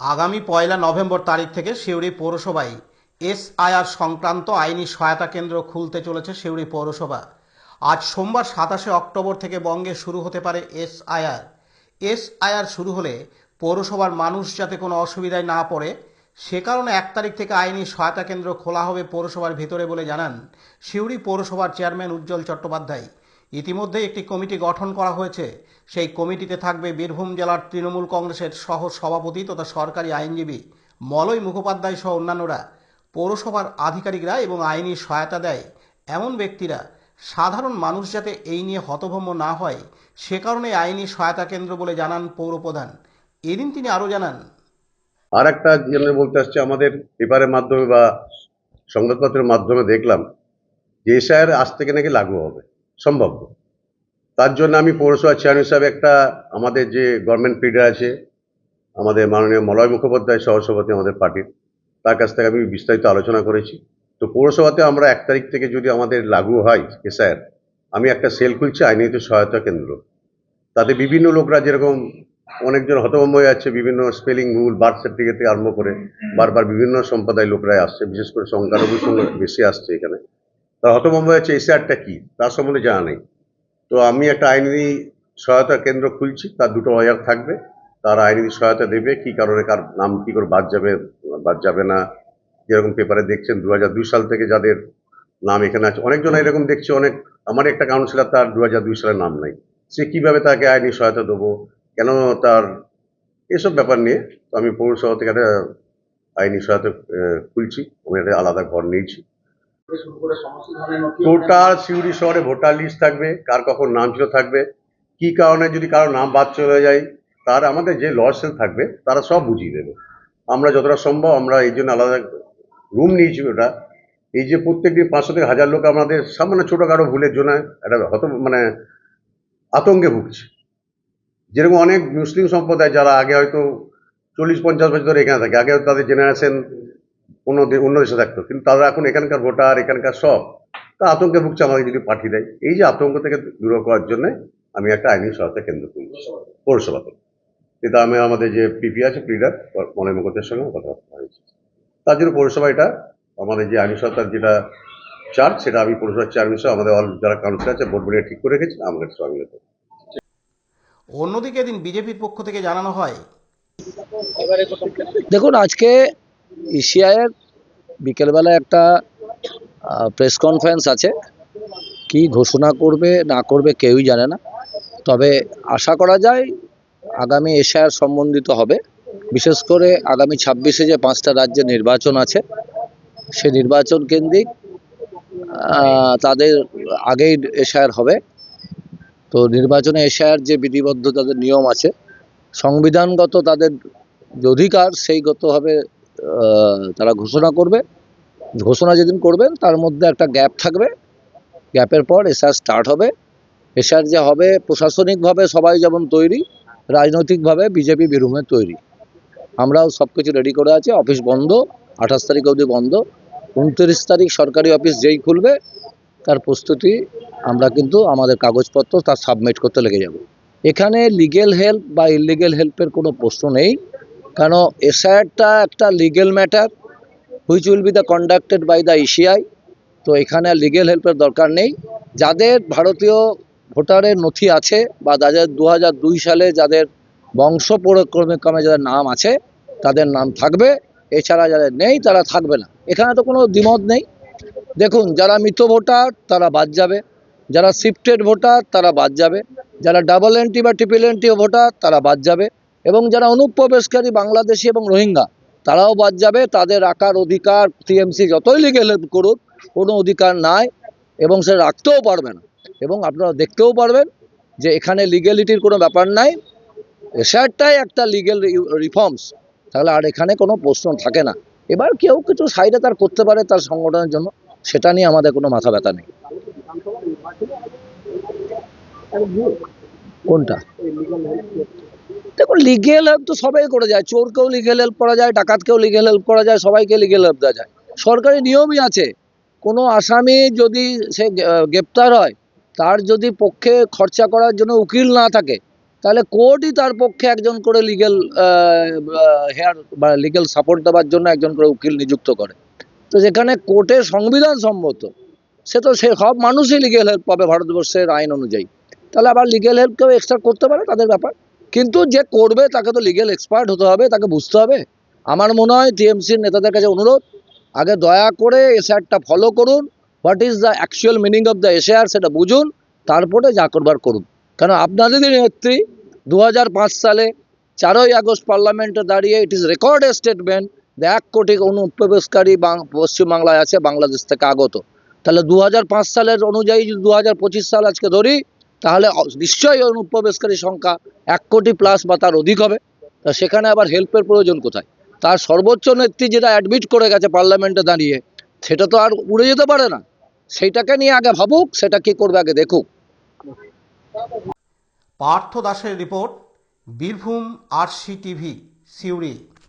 আগামী পয়লা নভেম্বর তারিখ থেকে সিউড়ি পৌরসভায় এসআইআর সংক্রান্ত আইনি সহায়তা কেন্দ্র খুলতে চলেছে সিউড়ি পৌরসভা। আজ সোমবার সাতাশে অক্টোবর থেকে বঙ্গে শুরু হতে পারে এসআইআর। এসআইআর শুরু হলে পৌরসভার মানুষ যাতে কোনো অসুবিধায় না পড়ে, সে কারণে এক তারিখ থেকে আইনি সহায়তা কেন্দ্র খোলা হবে পৌরসভার ভিতরে বলে জানান সিউড়ি পৌরসভার চেয়ারম্যান উজ্জ্বল চট্টোপাধ্যায়। ইতিমধ্যে একটি কমিটি গঠন করা হয়েছে। সেই কমিটিতে থাকবে বীরভূম জেলার তৃণমূল কংগ্রেসের সহ সভাপতি তথা সরকারি আইনজীবী মলয় মুখোপাধ্যায় সহ অন্যান্যরা। পৌরসভার আধিকারিকরা এবং আইনি সহায়তা দেয় এমন ব্যক্তিরা। সাধারণ মানুষ যাতে এই নিয়ে হতভম্ব না হয়, সে কারণে আইনি সহায়তা কেন্দ্র বলে জানান পৌরপ্রধান। এদিন তিনি আরও জানান আর একটা বলতে আসছে, আমাদের পেপারের মাধ্যমে বা সংবাদপত্রের মাধ্যমে দেখলাম যে এসআইআর আজ থেকে নাকি লাগু হবে। সম্ভব। তার জন্য আমি পৌরসভা চেয়ারম্যান হিসাবে একটা আমাদের যে গভর্নমেন্ট লিডার আছে, আমাদের মাননীয় মলয় মুখোপাধ্যায় সহসভাপতি আমাদের পার্টির, তার কাছ থেকে আমি বিস্তারিত আলোচনা করেছি। তো পৌরসভাতে আমরা এক তারিখ থেকে যদি আমাদের লাগু হয় এসআইআর আমি একটা সেল খুলছি আইনিত সহায়তা কেন্দ্র। তাতে বিভিন্ন লোকরা যেরকম অনেকজন হতভম্ব হয়ে যাচ্ছে বিভিন্ন স্পেলিং ভুল বার্থ সার্টিফিকেট থেকে আরম্ভ করে, বারবার বিভিন্ন সম্প্রদায়ের লোকরাই আসছে, বিশেষ করে সংখ্যালঘু বেশি আসছে এখানে। তারা হতভম্ব হয়েছে এসআরটা কি? তার সম্বন্ধে জানা নেই। তো আমি একটা আইনি সহায়তা কেন্দ্র খুলছি, তার দুটো বাজার থাকবে। তারা আইনি সহায়তা দেবে, কি কারণে কার নাম কি করে বাদ যাবে বাদ যাবে না, যেরকম পেপারে দেখছেন দু দুই সাল থেকে যাদের নাম এখানে আছে, অনেকজন এরকম দেখছি, অনেক, আমার একটা কাউন্সিলর তার দু দুই সালের নাম নাই। সে কীভাবে তাকে আইনি সহায়তা দেবো? কেন তার এসব ব্যাপার নিয়ে? তো আমি পৌরসভা থেকে একটা আইনি সহায়তা খুলছি, আমি একটা আলাদা ঘর নিয়েছি। টোটাল সিউড়ি শহরে ভোটার লিস্ট থাকবে, কার কখন নাম ছিল থাকবে, কি কারণে যদি কারও নাম বাদ চলে যায়, তার আমাদের যে লসেল থাকবে, তারা সব বুঝিয়ে দেবে। আমরা যতটা সম্ভব আমরা এই জন্য আলাদা রুম নিয়েছি ওটা। এই যে প্রত্যেকদিন পাঁচশো থেকে হাজার লোক আমাদের সামান্য ছোটোখাটো ভুলের জন্য একটা হত মানে আতঙ্কে ভুগছে। যেরকম অনেক মুসলিম সম্প্রদায় যারা আগে হয়তো চল্লিশ পঞ্চাশ বছর ধরে এখানে থাকে, আগে তাদের জেনারেশন দে- অন্য দেশে থাকতো কিন্তু তারা এখন এখানকার ভোটার এখানকার সব তা আতঙ্কে ভুগছে আমাকে যদি পাঠিয়ে দেয়। এই যে আতঙ্ক থেকে দূর করার জন্য আমি একটা আইনি সহায়তা কেন্দ্র খুলছি পৌরসভাতে কিন্তু আমি আমাদের যে পিপি আছে প্লিডার মনে মুখতের সঙ্গে কথাবার্তা হয়েছে। তার জন্য পৌরসভা এটা আমাদের যে আইনি সহায়তার যেটা চার্জ সেটা আমি পৌরসভার চেয়ারম্যান সহ আমাদের অল যারা কাউন্সিল আছে বোর্ড বনিয়ে ঠিক করে রেখেছি আমাকে সঙ্গে অন্যদিকে এদিন বিজেপির পক্ষ থেকে জানানো হয় দেখুন আজকে ইসিআইয়ের বিকেলবেলা একটা প্রেস কনফারেন্স আছে। কি ঘোষণা করবে, না করবে কেউই জানে না। তবে আশা করা যায় আগামী এশিয়ার সম্বন্ধিত হবে। বিশেষ করে আগামী ছাব্বিশে যে পাঁচটা রাজ্যে নির্বাচন আছে, সে নির্বাচন কেন্দ্রিক তাদের আগেই এশিয়ার হবে। তো নির্বাচনে এশিয়ার যে বিধিবদ্ধ তাদের নিয়ম আছে, সংবিধানগত তাদের যে অধিকার, সেইগতভাবে তারা ঘোষণা করবে। ঘোষণা যেদিন করবেন, তার মধ্যে একটা গ্যাপ থাকবে। গ্যাপের পর এসআর স্টার্ট হবে। এসআর যে হবে, প্রশাসনিকভাবে সবাই যেমন তৈরি, রাজনৈতিকভাবে বিজেপি বীরভূমে তৈরি। আমরাও সব কিছু রেডি করে আছি। অফিস বন্ধ, আঠাশ তারিখ অবধি বন্ধ। উনত্রিশ তারিখ সরকারি অফিস যেই খুলবে, তার প্রস্তুতি আমরা কিন্তু আমাদের কাগজপত্র তার সাবমিট করতে লেগে যাব। এখানে লিগেল হেল্প বা ইলিগেল হেল্পের কোনো প্রশ্ন নেই। কেন এসআইআরটা একটা legal matter which will be the conducted by the এশিয়াই তো এখানে লিগেল হেল্পের দরকার নেই। যাদের ভারতীয় ভোটারের নথি আছে বা যাদের দু সালে যাদের বংশ পরক্রমে যাদের নাম আছে, তাদের নাম থাকবে। এছাড়া যাদের নেই, তারা থাকবে না। এখানে তো কোনো দ্বিমত নেই। দেখুন, যারা মৃত ভোটার, তারা বাদ যাবে। যারা শিফটেড ভোটার, তারা বাদ যাবে। যারা ডাবল এন্ট্রি বা ট্রিপল এন্ট্রি ভোটার, তারা বাদ যাবে। এবং যারা অনুপ্রবেশকারী বাংলাদেশি এবং রোহিঙ্গা, তারাও বাদ যাবে। তাদের রাখার অধিকার টিএমসি যতই হেল্প করুক, কোনো অধিকার নাই এবং সে রাখতেও পারবে না। এবং আপনারা দেখতেও পারবেন যে এখানে লিগ্যালিটির কোনো ব্যাপার নাই। এশারটাই একটা লিগেল রিফর্মস তাহলে আর এখানে কোনো প্রশ্ন থাকে না। এবার কেউ কিছু সাইডে তার করতে পারে তার সংগঠনের জন্য, সেটা নিয়ে আমাদের কোনো মাথা ব্যথা নেই। কোনটা? দেখুন লিগেল হেল্প তো সবাই করে যায়। চোরকেও লিগেল হেল্প করা যায়, ডাকাতকেও লিগেল হেল্প করা যায়, সবাইকে লিগেল হেল্প দেওয়া যায়। সরকারি নিয়মই আছে। কোনো আসামি যদি সে গ্রেপ্তার হয়, তার যদি পক্ষে খরচা করার জন্য উকিল না থাকে, তাহলে কোর্টই তার পক্ষে একজন করে লিগেল হেয়ার বা লিগেল সাপোর্ট দেওয়ার জন্য একজন করে উকিল নিযুক্ত করে। তো যেখানে কোর্টের সংবিধান সম্মত, সে তো সে সব মানুষই লিগেল হেল্প পাবে ভারতবর্ষের আইন অনুযায়ী। তাহলে আবার লিগেল হেল্প কেউ এক্সট্রা করতে পারে? তাদের ব্যাপার। কিন্তু যে করবে তাকে তো লিগেল এক্সপার্ট হতে হবে, তাকে বুঝতে হবে। আমার মনে হয় টিএমসির নেতাদের কাছে অনুরোধ, আগে দয়া করে এসআরটা ফলো করুন what is the actual meaning of the SR সেটা বুঝুন, তারপরে যা করবার করুন। কারণ আপনাদেরই নেত্রী দু হাজার পাঁচ সালে চারই আগস্ট পার্লামেন্টে দাঁড়িয়ে ইট ইজ রেকর্ড স্টেটমেন্ট এক কোটি অনুপ্রবেশকারী পশ্চিমবাংলায় আছে, বাংলাদেশ থেকে আগত। তাহলে দু হাজার পাঁচ সালের অনুযায়ী যদি দু হাজার পঁচিশ সাল আজকে ধরি তাহলে নিশ্চয়ই অনুপ্রবেশকারী সংখ্যা এক কোটি প্লাস বা তার অধিক হবে। তা সেখানে আবার হেল্পের প্রয়োজন কোথায়? তার সর্বোচ্চ নেত্রী যেটা অ্যাডমিট করে গেছে পার্লামেন্টে দাঁড়িয়ে, সেটা তো আর উড়ে যেতে পারে না। সেইটাকে নিয়ে আগে ভাবুক, সেটা কি করবে আগে দেখুক। পার্থ দাসের report, Birbhum RC TV Suri.